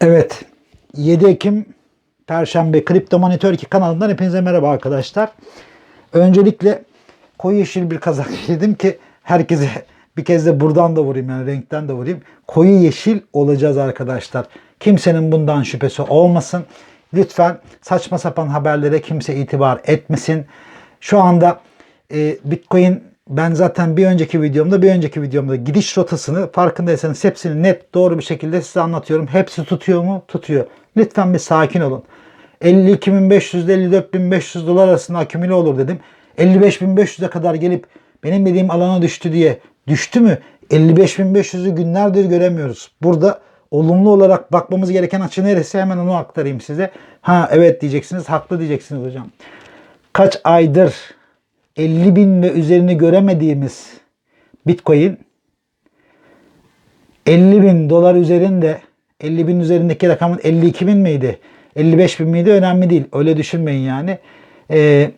Evet. 7 Ekim Perşembe Kripto Monitör 2 kanalından hepinize merhaba arkadaşlar. Öncelikle koyu yeşil bir kazak giydim ki herkese bir kez de buradan da vurayım yani renkten de vurayım. Koyu yeşil olacağız arkadaşlar. Kimsenin bundan şüphesi olmasın. Lütfen saçma sapan haberlere kimse itibar etmesin. Şu anda e, Bitcoin ben zaten bir önceki videomda bir önceki videomda gidiş rotasını farkındaysanız hepsini net doğru bir şekilde size anlatıyorum. Hepsi tutuyor mu? Tutuyor. Lütfen bir sakin olun. 52.500 ile 54.500 dolar arasında akümüle olur dedim. 55.500'e kadar gelip benim dediğim alana düştü diye düştü mü? 55.500'ü günlerdir göremiyoruz. Burada olumlu olarak bakmamız gereken açı neresi hemen onu aktarayım size. Ha evet diyeceksiniz, haklı diyeceksiniz hocam. Kaç aydır 50 bin ve üzerini göremediğimiz Bitcoin 50 bin dolar üzerinde 50 bin üzerindeki rakamın 52 bin miydi? 55 bin miydi? Önemli değil. Öyle düşünmeyin yani. Ee,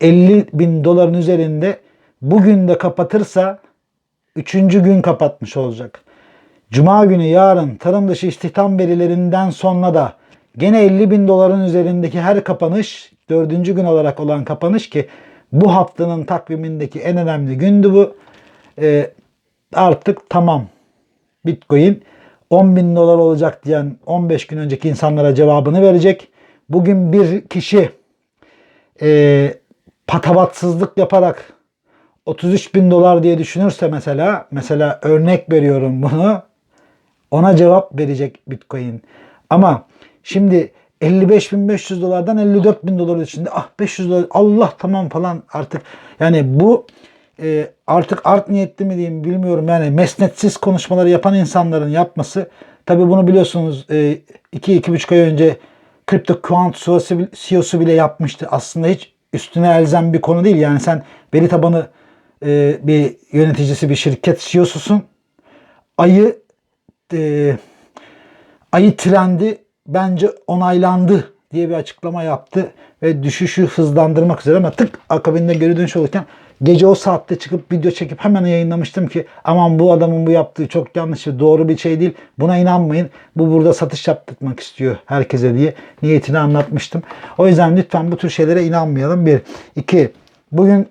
50 bin doların üzerinde bugün de kapatırsa 3. gün kapatmış olacak. Cuma günü yarın tarım dışı istihdam verilerinden sonra da gene 50 bin doların üzerindeki her kapanış dördüncü gün olarak olan kapanış ki bu haftanın takvimindeki en önemli gündü bu. Ee, artık tamam. Bitcoin 10 bin dolar olacak diyen 15 gün önceki insanlara cevabını verecek. Bugün bir kişi e, patavatsızlık yaparak 33 bin dolar diye düşünürse mesela mesela örnek veriyorum bunu ona cevap verecek Bitcoin. Ama şimdi 55.500 dolardan 54 bin dolar içinde ah 500 dolar Allah tamam falan artık yani bu e, artık art niyetli mi diyeyim bilmiyorum yani mesnetsiz konuşmaları yapan insanların yapması tabi bunu biliyorsunuz 2-2,5 ay önce Crypto Quant CEO'su bile yapmıştı. Aslında hiç üstüne elzem bir konu değil. Yani sen veri tabanı e, bir yöneticisi bir şirket CEO'susun. Ayı e, ayı trendi bence onaylandı diye bir açıklama yaptı ve düşüşü hızlandırmak üzere ama tık akabinde geri dönüş olurken gece o saatte çıkıp video çekip hemen yayınlamıştım ki aman bu adamın bu yaptığı çok yanlış ve doğru bir şey değil. Buna inanmayın. Bu burada satış yaptırmak istiyor herkese diye niyetini anlatmıştım. O yüzden lütfen bu tür şeylere inanmayalım. Bir. iki Bugün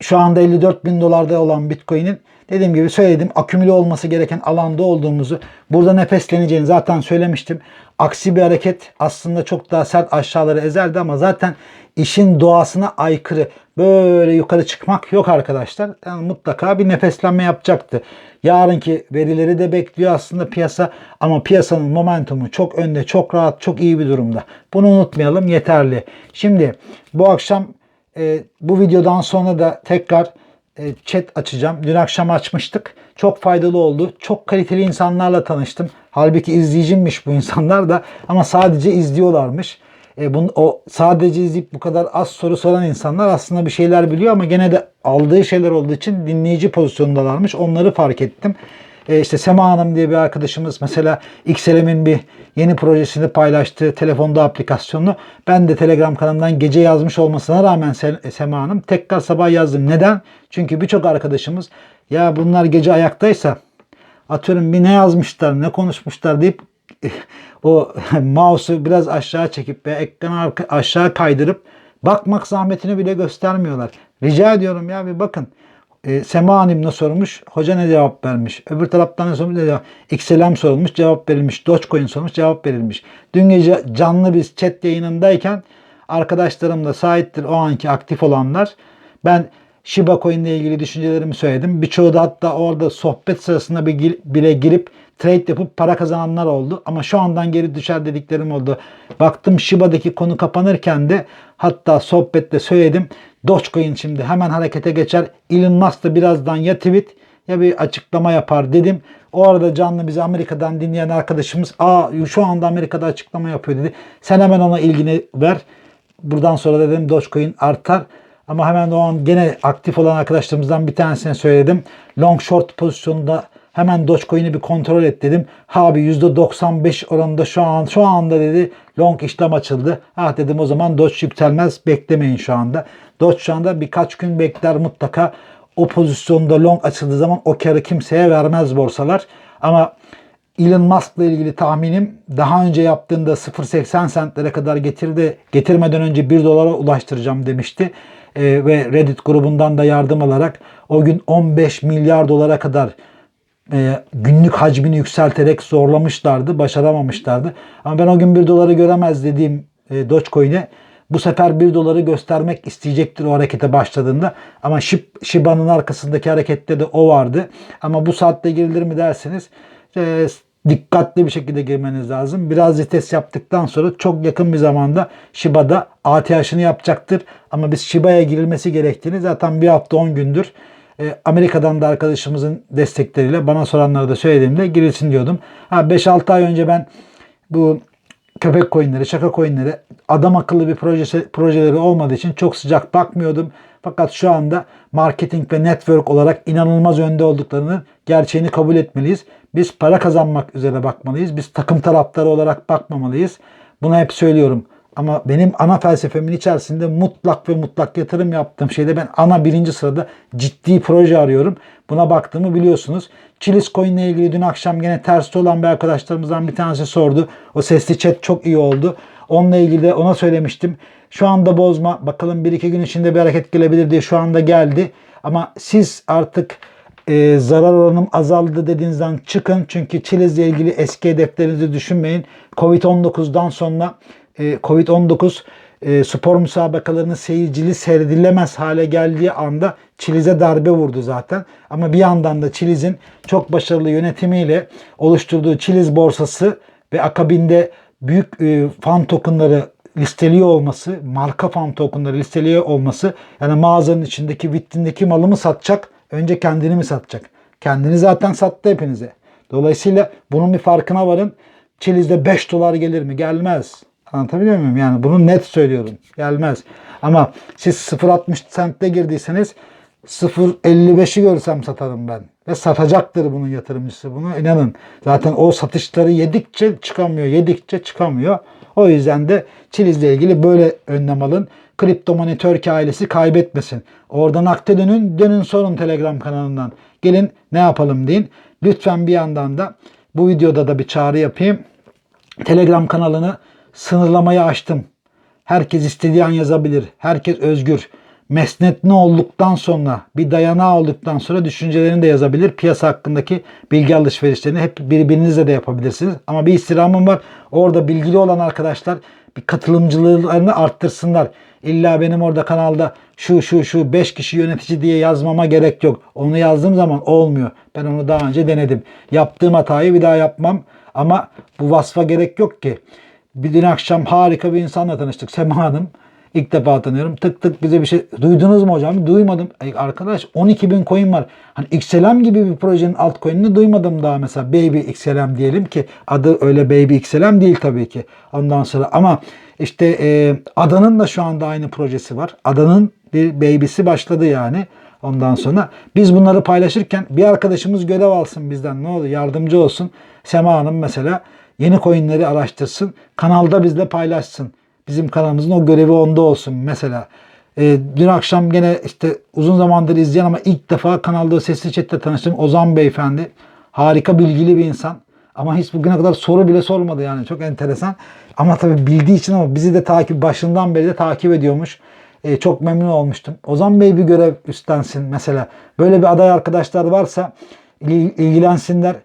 şu anda 54 bin dolarda olan Bitcoin'in dediğim gibi söyledim akümüle olması gereken alanda olduğumuzu burada nefesleneceğini zaten söylemiştim. Aksi bir hareket aslında çok daha sert aşağıları ezerdi ama zaten işin doğasına aykırı böyle yukarı çıkmak yok arkadaşlar. Yani mutlaka bir nefeslenme yapacaktı. Yarınki verileri de bekliyor aslında piyasa ama piyasanın momentumu çok önde, çok rahat, çok iyi bir durumda. Bunu unutmayalım yeterli. Şimdi bu akşam e, bu videodan sonra da tekrar chat açacağım. Dün akşam açmıştık. Çok faydalı oldu. Çok kaliteli insanlarla tanıştım. Halbuki izleyicimmiş bu insanlar da ama sadece izliyorlarmış. E, bunu, o sadece izleyip bu kadar az soru soran insanlar aslında bir şeyler biliyor ama gene de aldığı şeyler olduğu için dinleyici pozisyonundalarmış. Onları fark ettim. E, işte Sema Hanım diye bir arkadaşımız mesela XLM'in bir yeni projesini paylaştığı telefonda aplikasyonunu ben de Telegram kanalından gece yazmış olmasına rağmen Sema Hanım tekrar sabah yazdım. Neden? Çünkü birçok arkadaşımız ya bunlar gece ayaktaysa atıyorum bir ne yazmışlar ne konuşmuşlar deyip o mouse'u biraz aşağı çekip ve ekranı aşağı kaydırıp bakmak zahmetini bile göstermiyorlar. Rica ediyorum ya bir bakın. E, Sema Hanım ne sormuş? Hoca ne cevap vermiş? Öbür taraftan ne sormuş? XLM sorulmuş, cevap verilmiş. Dogecoin sormuş, cevap verilmiş. Dün gece canlı bir chat yayınındayken arkadaşlarım da sahiptir o anki aktif olanlar. Ben Shiba Coin ile ilgili düşüncelerimi söyledim. Birçoğu da hatta orada sohbet sırasında bile girip trade yapıp para kazananlar oldu. Ama şu andan geri düşer dediklerim oldu. Baktım Shiba'daki konu kapanırken de hatta sohbette söyledim. Dogecoin şimdi hemen harekete geçer. Elon Musk da birazdan ya tweet ya bir açıklama yapar dedim. O arada canlı bizi Amerika'dan dinleyen arkadaşımız aa şu anda Amerika'da açıklama yapıyor dedi. Sen hemen ona ilgini ver. Buradan sonra dedim Dogecoin artar. Ama hemen o an gene aktif olan arkadaşlarımızdan bir tanesine söyledim. Long short pozisyonunda hemen Dogecoin'i bir kontrol et dedim. Abi %95 oranında şu an şu anda dedi long işlem açıldı. Ah dedim o zaman Doge yükselmez beklemeyin şu anda. Doge şu anda birkaç gün bekler mutlaka. O pozisyonda long açıldığı zaman o karı kimseye vermez borsalar. Ama Elon Musk'la ilgili tahminim daha önce yaptığında 0.80 centlere kadar getirdi. Getirmeden önce 1 dolara ulaştıracağım demişti. Ee, ve Reddit grubundan da yardım alarak o gün 15 milyar dolara kadar e, günlük hacmini yükselterek zorlamışlardı. Başaramamışlardı. Ama ben o gün 1 doları göremez dediğim e, Dogecoin'e bu sefer 1 doları göstermek isteyecektir o harekete başladığında. Ama Shib- Shiba'nın arkasındaki harekette de o vardı. Ama bu saatte girilir mi derseniz e, dikkatli bir şekilde girmeniz lazım. Biraz vites yaptıktan sonra çok yakın bir zamanda Shiba'da ATH'ını yapacaktır. Ama biz Shiba'ya girilmesi gerektiğini zaten bir hafta 10 gündür e, Amerika'dan da arkadaşımızın destekleriyle bana soranlara da söylediğimde girilsin diyordum. Ha 5-6 ay önce ben bu köpek coinleri, şaka coinleri adam akıllı bir projesi, projeleri olmadığı için çok sıcak bakmıyordum. Fakat şu anda marketing ve network olarak inanılmaz önde olduklarının gerçeğini kabul etmeliyiz. Biz para kazanmak üzere bakmalıyız. Biz takım taraftarı olarak bakmamalıyız. Bunu hep söylüyorum. Ama benim ana felsefemin içerisinde mutlak ve mutlak yatırım yaptığım şeyde ben ana birinci sırada ciddi proje arıyorum. Buna baktığımı biliyorsunuz. Chilis Coin ile ilgili dün akşam gene tersi olan bir arkadaşlarımızdan bir tanesi sordu. O sesli chat çok iyi oldu. Onunla ilgili de ona söylemiştim. Şu anda bozma. Bakalım bir iki gün içinde bir hareket gelebilir diye şu anda geldi. Ama siz artık e, zarar oranım azaldı dediğinizden çıkın. Çünkü Chiliz ile ilgili eski hedeflerinizi düşünmeyin. Covid-19'dan sonra Covid-19 e, spor müsabakalarının seyircili seyredilemez hale geldiği anda Çiliz'e darbe vurdu zaten. Ama bir yandan da Çiliz'in çok başarılı yönetimiyle oluşturduğu Çiliz borsası ve akabinde büyük e, fan tokenları listeliyor olması, marka fan tokenları listeliyor olması yani mağazanın içindeki vitrindeki malımı satacak, önce kendini mi satacak? Kendini zaten sattı hepinize. Dolayısıyla bunun bir farkına varın. Çiliz'de 5 dolar gelir mi? Gelmez. Anlatabiliyor muyum? Yani bunu net söylüyorum. Gelmez. Ama siz 0.60 centte girdiyseniz 0.55'i görsem satarım ben. Ve satacaktır bunun yatırımcısı. Bunu inanın. Zaten o satışları yedikçe çıkamıyor. Yedikçe çıkamıyor. O yüzden de Çiliz'le ilgili böyle önlem alın. Kripto Money Turkey ailesi kaybetmesin. Oradan akte dönün. Dönün sorun Telegram kanalından. Gelin ne yapalım deyin. Lütfen bir yandan da bu videoda da bir çağrı yapayım. Telegram kanalını sınırlamayı açtım. Herkes istediği an yazabilir. Herkes özgür. Mesnetli olduktan sonra, bir dayanağı olduktan sonra düşüncelerini de yazabilir. Piyasa hakkındaki bilgi alışverişlerini hep birbirinizle de yapabilirsiniz. Ama bir istirhamım var. Orada bilgili olan arkadaşlar bir katılımcılığını arttırsınlar. İlla benim orada kanalda şu şu şu 5 kişi yönetici diye yazmama gerek yok. Onu yazdığım zaman olmuyor. Ben onu daha önce denedim. Yaptığım hatayı bir daha yapmam. Ama bu vasfa gerek yok ki. Bir dün akşam harika bir insanla tanıştık. Sema Hanım. İlk defa tanıyorum. Tık tık bize bir şey duydunuz mu hocam? Duymadım. Ey arkadaş 12 bin coin var. Hani XLM gibi bir projenin altcoin'ini duymadım daha mesela. Baby XLM diyelim ki adı öyle Baby XLM değil tabii ki. Ondan sonra ama işte e, Adanın da şu anda aynı projesi var. Adanın bir baby'si başladı yani. Ondan sonra biz bunları paylaşırken bir arkadaşımız görev alsın bizden ne olur yardımcı olsun. Sema Hanım mesela yeni coinleri araştırsın. Kanalda bizle paylaşsın. Bizim kanalımızın o görevi onda olsun mesela. Ee, dün akşam gene işte uzun zamandır izleyen ama ilk defa kanalda sesli chatte tanıştım. Ozan Beyefendi. Harika bilgili bir insan. Ama hiç bugüne kadar soru bile sormadı yani. Çok enteresan. Ama tabii bildiği için ama bizi de takip başından beri de takip ediyormuş. Ee, çok memnun olmuştum. Ozan Bey bir görev üstlensin mesela. Böyle bir aday arkadaşlar varsa il- ilgilensinler.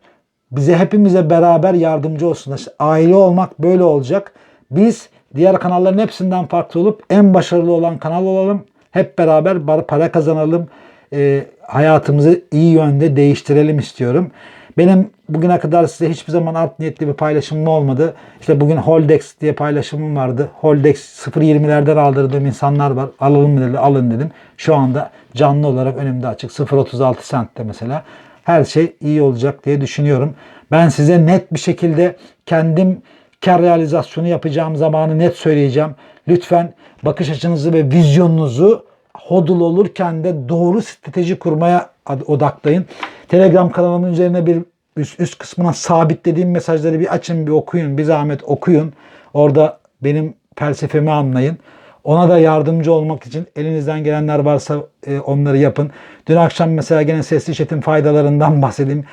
Bize hepimize beraber yardımcı. İşte aile olmak böyle olacak. Biz diğer kanalların hepsinden farklı olup en başarılı olan kanal olalım. Hep beraber para kazanalım. Ee, hayatımızı iyi yönde değiştirelim istiyorum. Benim bugüne kadar size hiçbir zaman art niyetli bir paylaşımım olmadı. İşte bugün Holdex diye paylaşımım vardı. Holdex 0.20'lerden aldırdığım insanlar var. Alalım dedi, alın dedim. Şu anda canlı olarak önümde açık. 0.36 centte mesela. Her şey iyi olacak diye düşünüyorum. Ben size net bir şekilde kendim kar realizasyonu yapacağım zamanı net söyleyeceğim. Lütfen bakış açınızı ve vizyonunuzu hodul olurken de doğru strateji kurmaya odaklayın. Telegram kanalımın üzerine bir üst, üst kısmına sabitlediğim mesajları bir açın, bir okuyun, bir zahmet okuyun. Orada benim felsefemi anlayın. Ona da yardımcı olmak için elinizden gelenler varsa e, onları yapın. Dün akşam mesela gene sesli chat'in faydalarından bahsedeyim.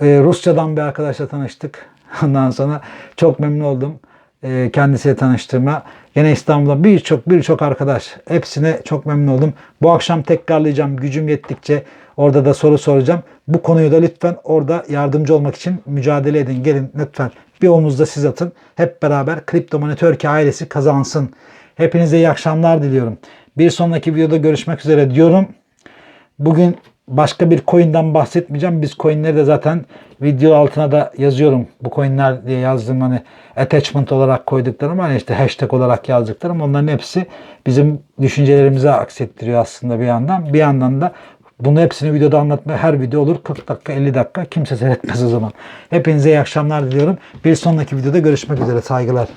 Ee, Rusçadan bir arkadaşla tanıştık. Ondan sonra çok memnun oldum. Ee, kendisiyle tanıştığıma. Yine İstanbul'da birçok birçok arkadaş. Hepsine çok memnun oldum. Bu akşam tekrarlayacağım. Gücüm yettikçe orada da soru soracağım. Bu konuyu da lütfen orada yardımcı olmak için mücadele edin. Gelin lütfen bir omuzda siz atın. Hep beraber Kripto Türkiye ailesi kazansın. Hepinize iyi akşamlar diliyorum. Bir sonraki videoda görüşmek üzere diyorum. Bugün başka bir coin'den bahsetmeyeceğim. Biz coin'leri de zaten video altına da yazıyorum. Bu coin'ler diye yazdığım hani attachment olarak koyduklarım hani işte hashtag olarak yazdıklarım onların hepsi bizim düşüncelerimize aksettiriyor aslında bir yandan. Bir yandan da bunu hepsini videoda anlatmaya her video olur 40 dakika 50 dakika kimse seyretmez o zaman. Hepinize iyi akşamlar diliyorum. Bir sonraki videoda görüşmek üzere saygılar.